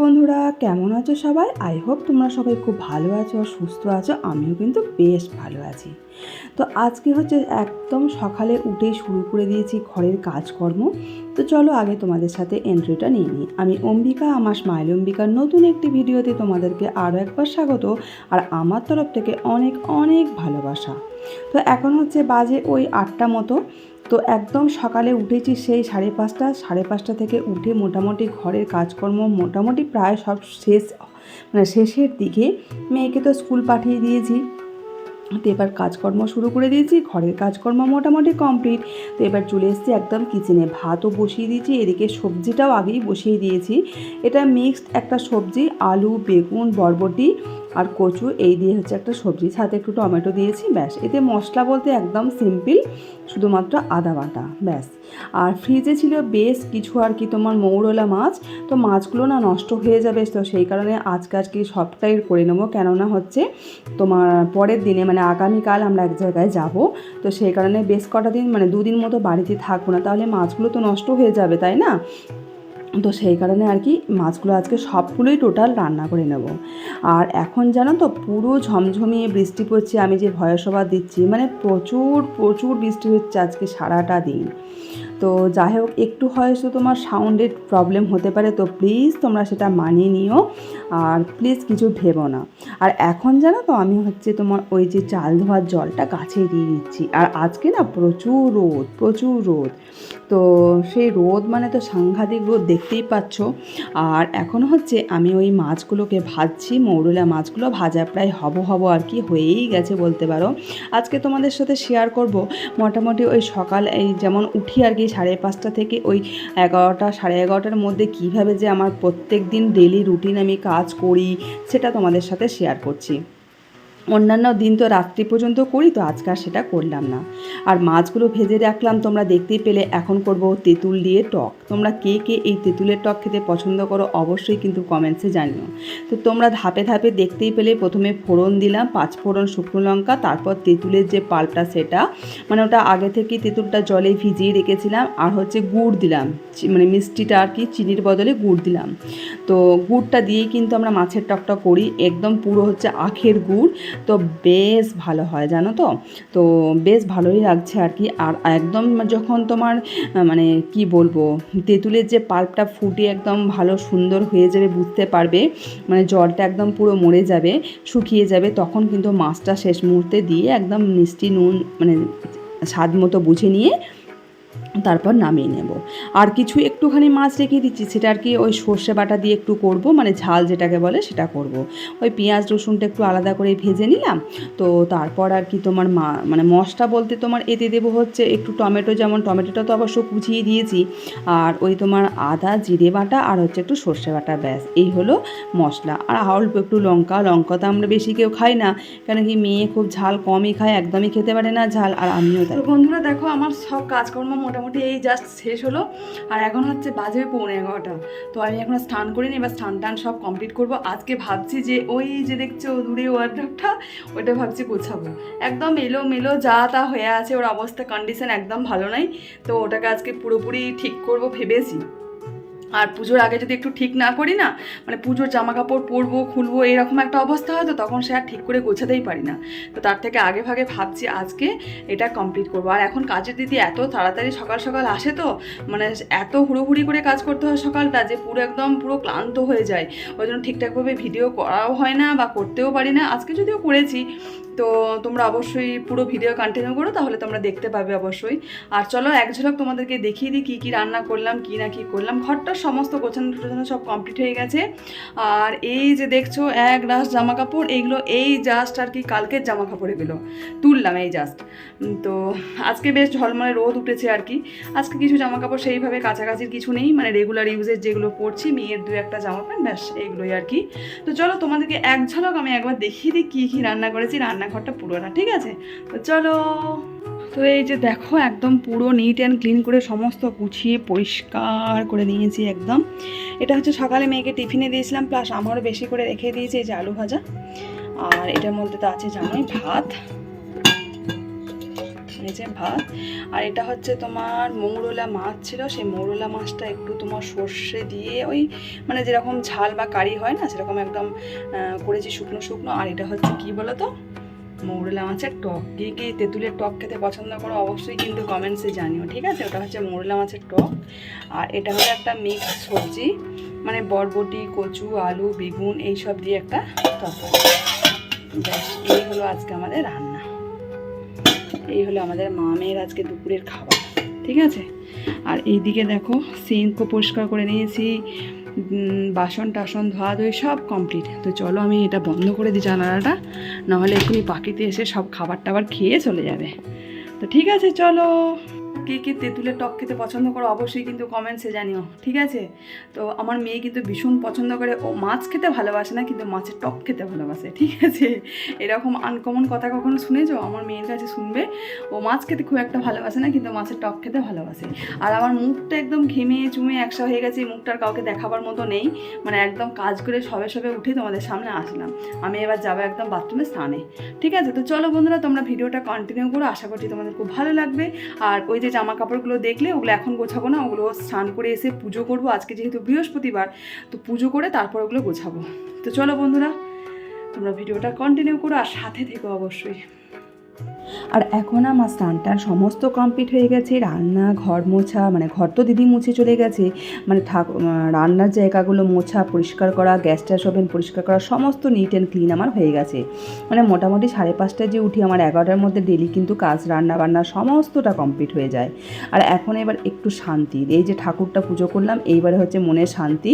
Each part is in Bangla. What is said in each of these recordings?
বন্ধুরা, কেমন আছো সবাই? আই হোপ তোমরা সবাই খুব ভালো আছো আর সুস্থ আছো। আমিও কিন্তু বেশ ভালো আছি। তো আজকে হচ্ছে একদম সকালে উঠেই শুরু করে দিয়েছি ঘরের কাজকর্ম। তো চলো আগে তোমাদের সাথে এন্ট্রিটা নিয়ে নিই। আমি অম্বিকা, আমার স্মাইল অম্বিকার নতুন একটি ভিডিওতে তোমাদেরকে আরও একবার স্বাগত আর আমার তরফ থেকে অনেক অনেক ভালোবাসা। তো এখন হচ্ছে বাজে ওই আটটা মতো। তো একদম সকালে উঠেছি সেই সাড়ে পাঁচটা সাড়ে পাঁচটা থেকে উঠে মোটামুটি ঘরের কাজকর্ম মোটামুটি প্রায় সব শেষ মানে শেষের দিকে মেয়েকে তো স্কুল পাঠিয়ে দিয়েছি। তো এবার কাজকর্ম শুরু করে দিয়েছি, ঘরের কাজকর্ম মোটামুটি কমপ্লিট। তো এবার চলে এসেছি একদম কিচেনে ভাতও বসিয়ে দিয়েছি, এদিকে সবজিটাও আগেই বসিয়ে দিয়েছি। এটা মিক্সড একটা সবজি, আলু, বেগুন, বরবটি আর কচু, এই দিয়ে হচ্ছে একটা সবজি। সাথে একটু টমেটো দিয়েছি, ব্যাস। এতে মশলা বলতে একদম সিম্পল, শুধুমাত্র আদা বাটা, ব্যাস। আর ফ্রিজে ছিল বেশ কিছু আর কি তোমার মৌরলা মাছ, তো মাছগুলো না নষ্ট হয়ে যাবে, তো সেই কারণে আজকে আজকে সবটাই করে নেব। কেননা হচ্ছে তোমার পরের দিনে মানে আগামীকাল আমরা এক জায়গায় যাব, তো সেই কারণে বেশ কটা দিন মানে দুদিন মতো বাড়িতে থাকব না, তাহলে মাছগুলো তো নষ্ট হয়ে যাবে, তাই না? তো সেই কারণে আর কি মাছগুলো আজকে সবগুলোই টোটাল রান্না করে নেব। আর এখন জানো তো পুরো ঝমঝমিয়ে বৃষ্টি পড়ছে, আমি যে ভয়সভা দিচ্ছি মানে প্রচুর প্রচুর বৃষ্টি হচ্ছে আজকে সারাটা দিন। তো যাই হোক, একটু হয়তো তোমার সাউন্ডের প্রবলেম হতে পারে, তো প্লিজ তোমরা সেটা মানিয়ে নিও আর প্লিজ কিছু ভেবো না। আর এখন জানো তো, আমি হচ্ছে তোমার ওই যে চাল ধোয়ার জলটা গাছে দিয়ে দিচ্ছি। আর আজকে না প্রচুর রোদ প্রচুর রোদ। তো সেই রোদ মানে তো সাংঘাতিক রোদ, দেখতেই পাচ্ছ। আর এখন হচ্ছে আমি ওই মাছগুলোকে ভাজছি, মৌরলা মাছগুলো ভাজা প্রায় হব হব আর কি হয়েই গেছে বলতে পারো। আজকে তোমাদের সাথে শেয়ার করব। মোটামুটি ওই সকাল এই যেমন উঠি আর কি সাড়ে পাঁচটা থেকে ওই এগারোটা, সাড়ে এগারোটার মধ্যে কীভাবে যে আমার প্রত্যেক দিন ডেলি রুটিন আমি কাজ করি, সেটা তোমাদের সাথে শেয়ার করছি। অন্যান্য দিন তো রাত্রি পর্যন্ত করি, তো আজকে আর সেটা করলাম না। আর মাছগুলো ভেজে রাখলাম, তোমরা দেখতেই পেলে, এখন করব তেঁতুল দিয়ে টক। তোমরা কে কে এই তেঁতুলের টক খেতে পছন্দ করো, অবশ্যই কিন্তু কমেন্টসে জানিও। তো তোমরা ধাপে ধাপে দেখতেই পেলে, প্রথমে ফোড়ন দিলাম, পাঁচ ফোড়ন শুকনো লঙ্কা, তারপর তেঁতুলের যে পাল্পটা সেটা মানে ওটা আগে থেকেই তেঁতুলটা জলে ভিজিয়ে রেখেছিলাম, আর হচ্ছে গুড় দিলাম মানে মিষ্টিটা আর কি, চিনির বদলে গুড় দিলাম। তো গুড়টা দিয়েই কিন্তু আমরা মাছের টকটা করি, একদম পুরো হচ্ছে আখের গুড় তো বেশ ভালো হয়, জানো তো? তো বেশ ভালোই লাগছে আর কি। আর একদম যখন তোমার মানে কি বলব, তেঁতুলের যে পাল্পটা ফুটে একদম ভালো সুন্দর হয়ে যাবে, বুঝতে পারবে মানে জলটা একদম পুরো মরে যাবে, শুকিয়ে যাবে, তখন কিন্তু মাছটা শেষ মুহূর্তে দিয়ে একদম মিষ্টি নুন মানে স্বাদ মতো বুঝে নিয়ে তারপর নামিয়ে নেব। আর কিছু একটুখানি মাছ রেখে দিচ্ছি, সেটা আর কি ওই সর্ষে বাটা দিয়ে একটু করব মানে ঝাল যেটাকে বলে সেটা করব। ওই পেঁয়াজ রসুনটা একটু আলাদা করে ভেজে নিলাম, তো তারপর আর কি তোমার মা মানে মশলা বলতে তোমার এতে দেবো হচ্ছে একটু টমেটো যেমন, টমেটোটা তো অবশ্য কুচিয়ে দিয়েছি, আর ওই তোমার আদা, জিরে বাটা আর হচ্ছে একটু সর্ষে বাটা, ব্যাস, এই হলো মশলা। আর অল্প একটু লঙ্কা লঙ্কা তো আমরা বেশি কেউ খাই না, কেন কি মেয়ে খুব ঝাল কমই খায়, একদমই খেতে পারে না ঝাল, আর আমিও বন্ধুরা দেখো, আমার সব কাজকর্ম মোটামুটি এই জাস্ট শেষ হলো। আর এখন হচ্ছে বাজে পৌনে এগারোটা। তো আমি এখন স্নান করিনি এবার স্নান টান সব কমপ্লিট করব। আজকে ভাবছি যে ওই যে দেখছ দূরে ওয়ার্ড্রপটা ওইটা ভাবছি গোছাবো। একদম এলো মেলো যা তা হয়ে আছে, ওর অবস্থা কন্ডিশন একদম ভালো নাই। তো ওটাকে আজকে পুরোপুরি ঠিক করব, ভেবেছি। আর পুজোর আগে যদি একটু ঠিক না করি না মানে পুজোর জামা কাপড় পরবো, খুলবো, এরকম একটা অবস্থা হয় তো তখন সে আর ঠিক করে গোছাতেই পারি না। তো তার থেকে আগে ভাগে ভাবছি আজকে এটা কমপ্লিট করব। আর এখন কাজের দিদি এত তাড়াতাড়ি সকাল সকাল আসে তো মানে এত হুড়োহুড়ি করে কাজ করতে হয় সকালটা যে পুরো একদম পুরো ক্লান্ত হয়ে যায়। ওই জন্য ঠিকঠাকভাবে ভিডিও করাও হয় না বা করতেও পারি না। আজকে যদিও করেছি, তো তোমরা অবশ্যই পুরো ভিডিও কন্টিনিউ করো, তাহলে তোমরা দেখতে পাবে অবশ্যই। আর চলো এক ঝলক তোমাদেরকে দেখিয়ে দিই কী কী রান্না করলাম, কী না কী করলাম। ঘরটার সমস্ত গোছানো টোছানো সব কমপ্লিট হয়ে গেছে। আর এই যে দেখছ, এক রাস জামা কাপড় এইগুলো এই জাস্ট আর কি কালকের জামা কাপড় এগুলো তুললাম এই জাস্ট তো আজকে বেশ ঝলমলে রোদ উঠেছে আর কি। আজকে কিছু জামা কাপড় সেইভাবে কাছাকাছির কিছু নেই মানে রেগুলার ইউজের যেগুলো পরছি, মেয়ের দু একটা জামা প্যান্ট, ব্যাস এইগুলোই আর কি। তো চলো তোমাদেরকে এক ঝলক আমি একবার দেখিয়ে দিই কী কী রান্না করেছি, রান্নাঘরটা পুরোটা, ঠিক আছে? তো চলো। তো এই যে দেখো, একদম পুরো নিট অ্যান্ড ক্লিন করে সমস্ত গুছিয়ে পরিষ্কার করে নিয়েছি একদম। এটা হচ্ছে সকালে মেয়েকে টিফিনে দিয়েছিলাম প্লাস আমারও বেশি করে রেখে দিয়েছি এই যে আলু ভাজা। আর এটার মধ্যে তো আছে জানোই, ভাত। এই ভাত। আর এটা হচ্ছে তোমার মৌরলা মাছ ছিল, সেই মৌরলা মাছটা একটু তোমার সর্ষে দিয়ে ওই মানে যেরকম ঝাল বা কারি হয় না, সেরকম একদম করেছি শুকনো শুকনো। আর এটা হচ্ছে কি বলো তো মৌরলা মাছের টক। কে কে তেঁতুলের টক খেতে পছন্দ করো অবশ্যই কিন্তু কমেন্টসে জানিও, ঠিক আছে? ওটা হচ্ছে মৌরলা মাছের টক। আর এটা হলো একটা মিক্স সবজি মানে বরবটি, কচু, আলু, বেগুন এইসব দিয়ে একটা তরকারি। ব্যাস, এই হলো আজকে আমাদের রান্না। এই হলো আমাদের মামের আজকে দুপুরের খাবার, ঠিক আছে? আর এইদিকে দেখো সিঙ্কও পরিষ্কার করে নিয়েছি। বাসন টাসন, ধোয়া ধুয়ে সব কমপ্লিট তো চলো আমি এটা বন্ধ করে দিই জানালাটা, নাহলে এখনই পাখিতে এসে সব খাবার টাবার খেয়ে চলে যাবে। তো ঠিক আছে, চলো। কে কে তেঁতুলের টক খেতে পছন্দ করো, অবশ্যই কিন্তু কমেন্টসে জানিও, ঠিক আছে? তো আমার মেয়ে কিন্তু ভীষণ পছন্দ করে, ও মাছ খেতে ভালোবাসে না, কিন্তু মাছের টক খেতে ভালোবাসে, ঠিক আছে? এরকম আনকমন কথা কখনো শুনেছো? আমার মেয়ের কাছে শুনবে, ও মাছ খেতে খুব একটা ভালোবাসে না, কিন্তু মাছের টক খেতে ভালোবাসে। আর আমার মুখটা একদম ঘেমে চুমে একসা হয়ে গেছে, এই মুখটার কাউকে দেখাবার মতো নেই মানে একদম কাজ করে সবে সবে উঠে তোমাদের সামনে আসলাম। আমি এবার যাব একদম বাথরুমে স্নানে, ঠিক আছে? তো চলো বন্ধুরা, তোমরা ভিডিওটা কন্টিনিউ করো, আশা করছি তোমাদের খুব ভালো লাগবে। আর ওই যে জামা কাপড়গুলো দেখলে ওগুলো এখন গোছাবো না, ওগুলো স্নান করে এসে পুজো করব। আজকে যেহেতু বৃহস্পতিবার, তো পুজো করে তারপর ওগুলো গোছাবো। তো চলো বন্ধুরা, তোমরা ভিডিওটা কন্টিনিউ করো আর সাথে থেকো অবশ্যই। আর এখন আমার স্নানটার সমস্ত কমপ্লিট হয়ে গেছে, রান্না, ঘর মোছা মানে ঘর তো দিদি মুছে চলে গেছে মানে ঠাক রান্নার জায়গাগুলো মোছা, পরিষ্কার করা, গ্যাস ট্যাস ওভেন পরিষ্কার করা, সমস্ত নিট অ্যান্ড ক্লিন আমার হয়ে গেছে। মানে মোটামুটি সাড়ে পাঁচটায় যে উঠি আমার এগারোটার মধ্যে ডেলি কিন্তু কাজ, রান্না বান্না সমস্তটা কমপ্লিট হয়ে যায়। আর এখন এবার একটু শান্তি, এই যে ঠাকুরটা পুজো করলাম, এইবারে হচ্ছে মনের শান্তি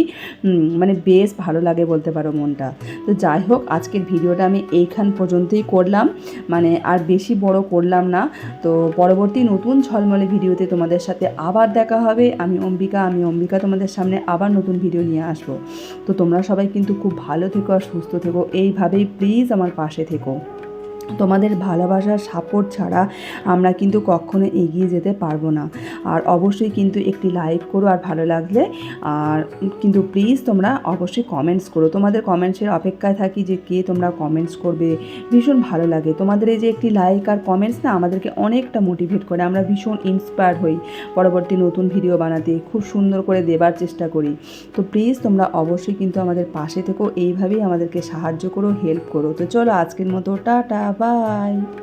মানে বেশ ভালো লাগে বলতে পারো মনটা। তো যাই হোক, আজকের ভিডিওটা আমি এইখান পর্যন্তই করলাম। মানে আর বেশি বড় করলাম না। তো পরবর্তী নতুন ঝলমলে ভিডিওতে তোমাদের সাথে আবার দেখা হবে। আমি অম্বিকা আমি অম্বিকা তোমাদের সামনে আবার নতুন ভিডিও নিয়ে আসব। তো তোমরা সবাই কিন্তু খুব ভালো থেকো আর সুস্থ থেকো। এইভাবেই প্লিজ আমার পাশে থেকো। তোমাদের ভালোবাসার সাপোর্ট ছাড়া আমরা কিন্তু কখনো এগিয়ে যেতে পারব না। আর অবশ্যই কিন্তু একটি লাইক করো আর ভালো লাগলে, আর কিন্তু প্লিজ তোমরা অবশ্যই কমেন্টস করো। তোমাদের কমেন্টসের অপেক্ষায় থাকি যে কে তোমরা কমেন্টস করবে, ভীষণ ভালো লাগে। তোমাদের এই যে একটি লাইক আর কমেন্টস না আমাদেরকে অনেকটা মোটিভেট করে, আমরা ভীষণ ইন্সপায়ার হই পরবর্তী নতুন ভিডিও বানাতে, খুব সুন্দর করে দেবার চেষ্টা করি। তো প্লিজ তোমরা অবশ্যই কিন্তু আমাদের পাশে থেকো, এইভাবেই আমাদেরকে সাহায্য করো হেল্প করো। তো চলো আজকের মতো, টাটা Bye.